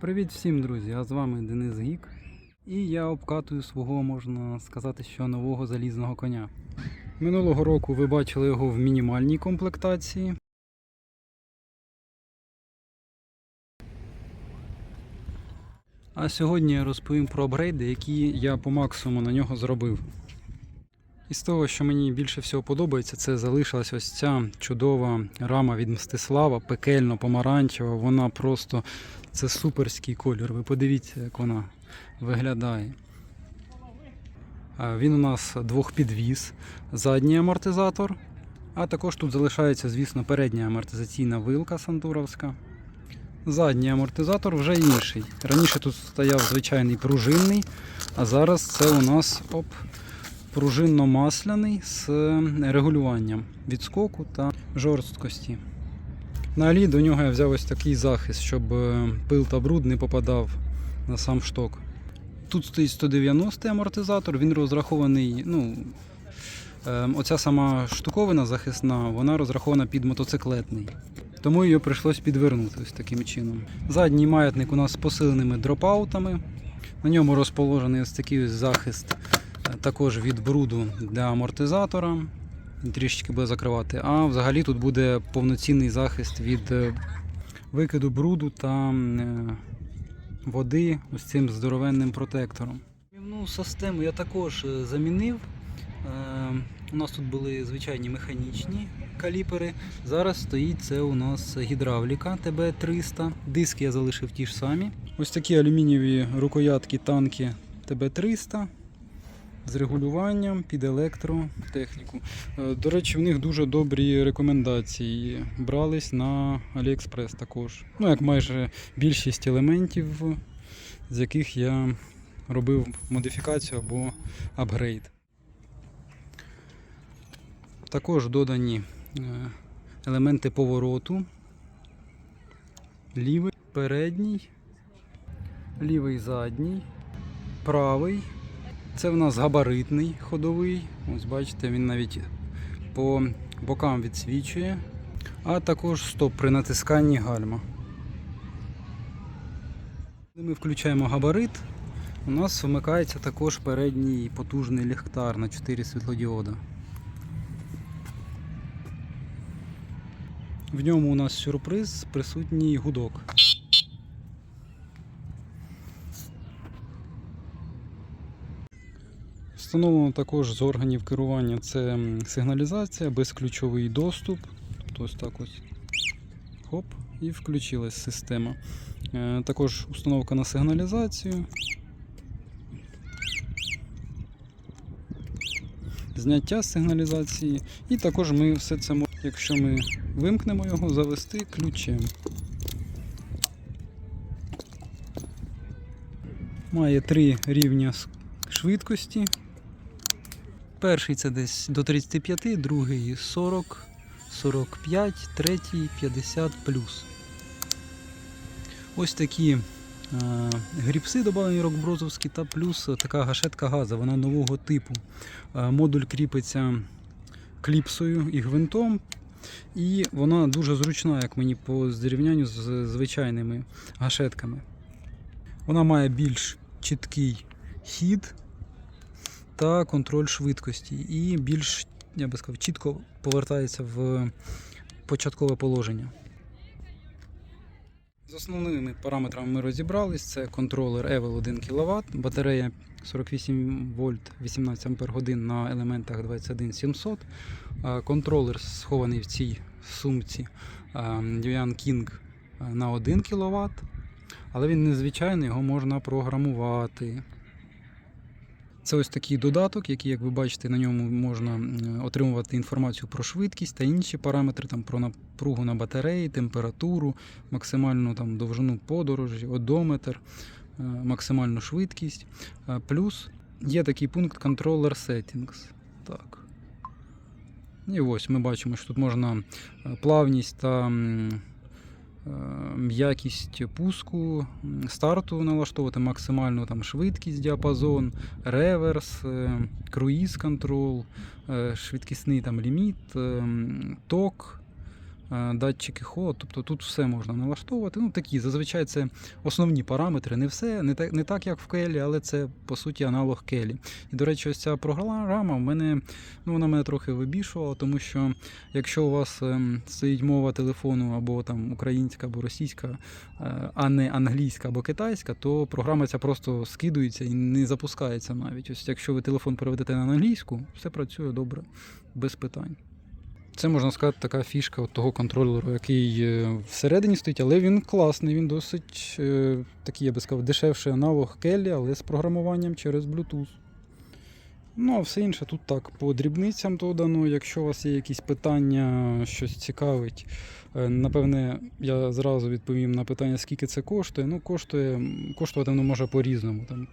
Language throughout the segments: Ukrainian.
Привіт всім, друзі! А з вами Денис Гік. І я обкатую свого, можна сказати, що нового залізного коня. Минулого року ви бачили його в мінімальній комплектації. А сьогодні я розповім про апгрейди, які я по максимуму на нього зробив. Із того, що мені більше всього подобається, це залишилась ось ця чудова рама від Мстислава, пекельно помаранчева. Вона просто це суперський колір. Ви подивіться, як вона виглядає. Він у нас двохпідвіз, задній амортизатор. А також тут залишається, звісно, передня амортизаційна вилка сантуровська. Задній амортизатор вже інший. Раніше тут стояв звичайний пружинний, а зараз це у нас оп, пружинно-масляний з регулюванням відскоку та жорсткості. На алі до нього я взяв ось такий захист, щоб е, пил та бруд не попадав на сам шток. Тут стоїть 190 амортизатор, він розрахований. ну, е, Оця сама штуковина захисна, вона розрахована під мотоциклетний. Тому її прийшлось підвернути ось таким чином. Задній маятник у нас з посиленими дропаутами. На ньому розположений ось такий ось захист е, також від бруду для амортизатора. Він трішечки буде закривати. А взагалі тут буде повноцінний захист від е, викиду бруду та е, води ось цим здоровенним протектором. Ну, систему я також е, замінив. У нас тут були звичайні механічні каліпери. Зараз стоїть це у нас гідравліка ТБ-300. Диски я залишив ті ж самі. Ось такі алюмінієві рукоятки танки ТБ-300 з регулюванням під електротехніку. Е, До речі, в них дуже добрі рекомендації. Брались на AliExpress також. Ну, як майже більшість елементів, з яких я робив модифікацію або апгрейд. Також додані е, елементи повороту. Лівий передній, лівий задній, правий. Це в нас габаритний ходовий. Ось бачите, він навіть по бокам відсвічує. А також стоп при натисканні гальма. Коли ми включаємо габарит, у нас вмикається також передній потужний ліхтар на 4 світлодіода. В ньому у нас сюрприз, присутній гудок. Встановлено також з органів керування це сигналізація, безключовий доступ. Тобто ось так ось. Хоп, і включилась система. Е, Також установка на сигналізацію. Зняття сигналізації. І також ми все це можемо, якщо ми вимкнемо його, завести ключем. Має три рівня швидкості. Перший це десь до 35, другий 40, 45, третій 50 плюс. Ось такі е, гріпси додані рокброзовські та плюс така гашетка газу, вона нового типу. Е, модуль кріпиться кліпсою і гвинтом. І вона дуже зручна, як мені по зрівнянню з звичайними гашетками. Вона має більш чіткий хід та контроль швидкості, і більш, я би сказав, чітко повертається в початкове положення. З основними параметрами ми розібрались. Це контролер Evel 1 кВт, батарея 48 вольт 18 Ампер на елементах 21700. А, Контролер схований в цій сумці Debian King на 1 кВт. Але він незвичайний, його можна програмувати. Це ось такий додаток, який, як ви бачите, на ньому можна отримувати інформацію про швидкість та інші параметри, там, про напругу на батареї, температуру, максимальну там, довжину подорожі, одометр, е, максимальну швидкість. Е, Плюс є такий пункт Controller Settings. Так. І ось ми бачимо, що тут можна е, плавність та м'якість пуску, старту налаштовувати, максимальну там, швидкість, діапазон, реверс, е, круїз контрол, е, швидкісний там, ліміт, е, ток, е, датчики холод, тобто тут все можна налаштовувати. Ну такі, зазвичай це основні параметри, не все, не так, не так як в Келі, але це по суті аналог Келі. І до речі, ось ця програма в мене ну, вона мене трохи вибішувала, тому що якщо у вас ем, стоїть мова телефону або там українська або російська, е, а не англійська або китайська, то програма ця просто скидується і не запускається навіть. Ось якщо ви телефон переведете на англійську, все працює добре, без питань. Це можна сказати така фішка от того контролеру, який е, всередині стоїть, але він класний, він досить е, такий, я би сказав, дешевший аналог Келі, але з програмуванням через Bluetooth. Ну, а все інше тут так, по дрібницям додано. Якщо у вас є якісь питання, щось цікавить, е, напевне, я зразу відповім на питання, скільки це коштує. Ну, коштує, коштувати воно може по-різному. Там,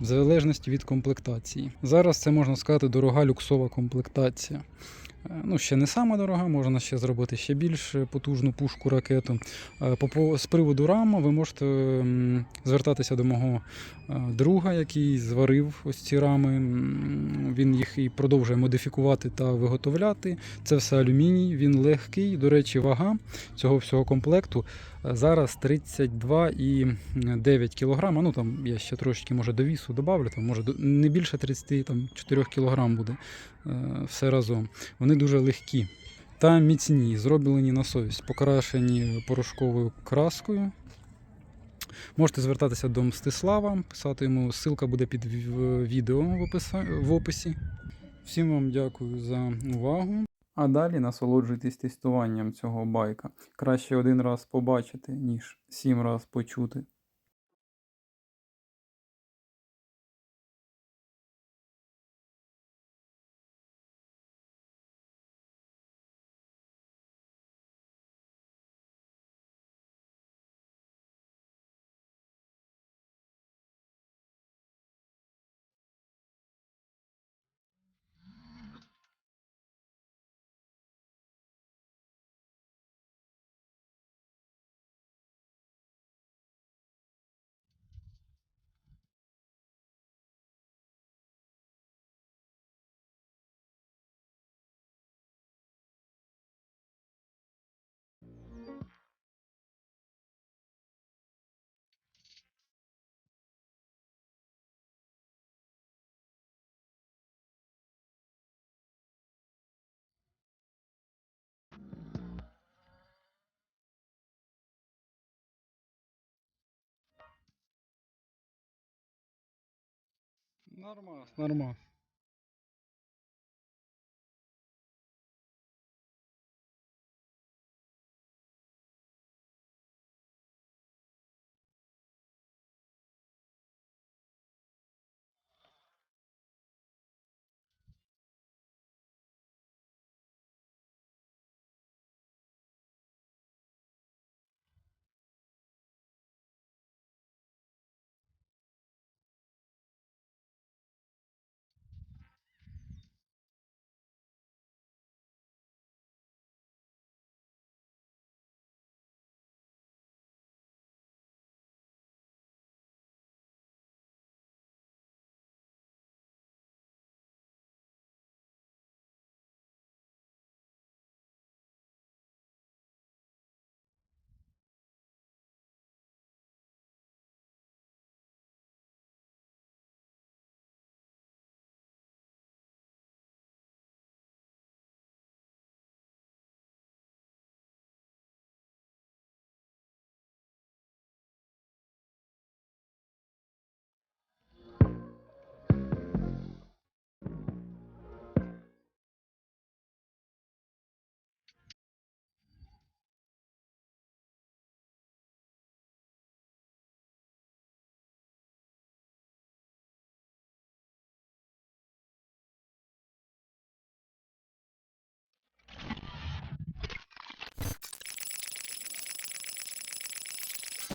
в залежності від комплектації. Зараз це можна сказати дорога люксова комплектація. Е, Ну, ще не сама дорога, можна ще зробити ще більш потужну пушку ракету. Е, з приводу рам ви можете звертатися до мого е, друга, який зварив ось ці рами. Він їх і продовжує модифікувати та виготовляти. Це все алюміній, він легкий. До речі, вага цього всього комплекту е, зараз 32,9 кг. Ну там я ще трошки може до вісу добавлю, там може не більше 34 кг буде е, все разом. Вони дуже легкі та міцні, зроблені на совість, покрашені порошковою краскою. Можете звертатися до Мстислава, писати йому, ссылка буде під відео в описі. Всім вам дякую за увагу. А далі насолоджуйтесь тестуванням цього байка. Краще один раз побачити, ніж сім раз почути. Нормально, нормально.